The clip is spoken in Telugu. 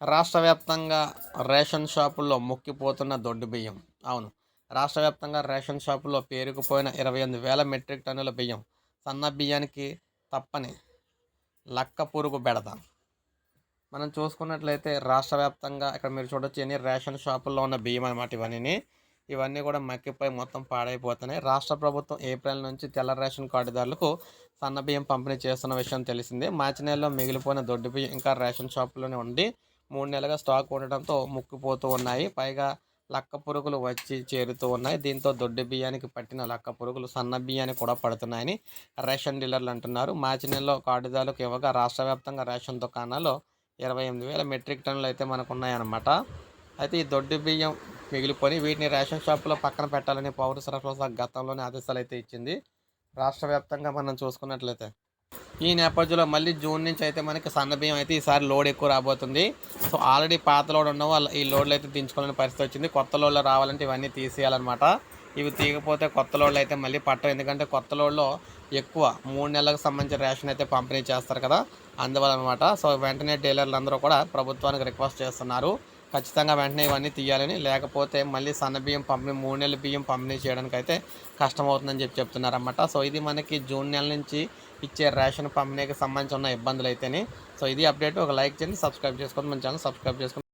రాష్ట్ర వ్యాప్తంగా రేషన్ షాపుల్లో మొక్కిపోతున్న దొడ్డు బియ్యం. అవును రాష్ట్ర వ్యాప్తంగా రేషన్ షాపుల్లో పేరుకుపోయిన ఇరవై ఎనిమిది వేల మెట్రిక్ టన్నుల బియ్యం సన్న బియ్యానికి తప్పని లక్క పురుగు బెడద. మనం చూసుకున్నట్లయితే రాష్ట్ర వ్యాప్తంగా ఇక్కడ మీరు చూడొచ్చు ఎన్ని రేషన్ షాపుల్లో ఉన్న బియ్యం అనమాట ఇవన్నీ ఇవన్నీ కూడా మక్కిపోయి మొత్తం పాడైపోతున్నాయి. రాష్ట్ర ప్రభుత్వం ఏప్రిల్ నుంచి తెల్ల రేషన్ కార్డుదారులకు సన్న బియ్యం పంపిణీ చేస్తున్న విషయం తెలిసిందే. మార్చి నెలలో మిగిలిపోయిన దొడ్డు బియ్యం ఇంకా రేషన్ షాపులోనే ఉండి మూడు నెలలుగా స్టాక్ ఉండడంతో ముక్కిపోతూ ఉన్నాయి. పైగా లక్క పురుగులు వచ్చి చేరుతూ ఉన్నాయి. దీంతో దొడ్డు బియ్యానికి పట్టిన లక్క పురుగులు సన్న బియ్యానికి కూడా పడుతున్నాయని రేషన్ డీలర్లు అంటున్నారు. మార్చి నెలలో కార్డుదారులకు ఇవ్వగా రాష్ట్ర వ్యాప్తంగా రేషన్ దుకాణాల్లో ఇరవై ఎనిమిది వేల మెట్రిక్ టన్నులు అయితే మనకు ఉన్నాయన్నమాట అయితే ఈ దొడ్డు బియ్యం మిగిలిపోయి వీటిని రేషన్ షాపులో పక్కన పెట్టాలని పౌర సరఫరా గతంలోనే ఆదేశాలు అయితే ఇచ్చింది. రాష్ట్ర వ్యాప్తంగా మనం చూసుకున్నట్లయితే ఈ నేపథ్యంలో మళ్ళీ జూన్ నుంచి అయితే మనకి సన్న బియ్యం అయితే ఈసారి లోడ్ ఎక్కువ రాబోతుంది. సో ఆల్రెడీ పాత లోడ్ ఉన్న ఈ లోడ్లు అయితే దించుకోవాలని పరిస్థితి వచ్చింది. కొత్త లోడ్లు రావాలంటే ఇవన్నీ తీసేయాలన్నమాట. ఇవి తీయకపోతే కొత్త లోడ్లు అయితే మళ్ళీ పట్టవు. ఎందుకంటే కొత్త లోడ్లో ఎక్కువ మూడు నెలలకు సంబంధించిన రేషన్ అయితే పంపిణీ చేస్తారు కదా అందువల్ల అనమాట సో వెంటనే డీలర్లు అందరూ కూడా ప్రభుత్వానికి రిక్వెస్ట్ చేస్తున్నారు. ఖచ్చితంగా వెంటనే ఇవన్నీ తీయాలని. లేకపోతే మళ్ళీ సన్న బియ్యం పంపిణీ మూడు నెలల బియ్యం పంపిణీ చేయడానికి అయితే కష్టమవుతుందని చెప్పి చెప్తున్నారన్నమాట. సో ఇది మనకి జూన్ నెల నుంచి ఇచ్చే రేషన్ పంపిణీకి సంబంధించి ఉన్న ఇబ్బందులు అయితేనే సో ఇది అప్డేట్. ఒక లైక్ చేయండి సబ్స్క్రైబ్ చేసుకోండి. మన ఛానల్ సబ్స్క్రైబ్ చేసుకోండి.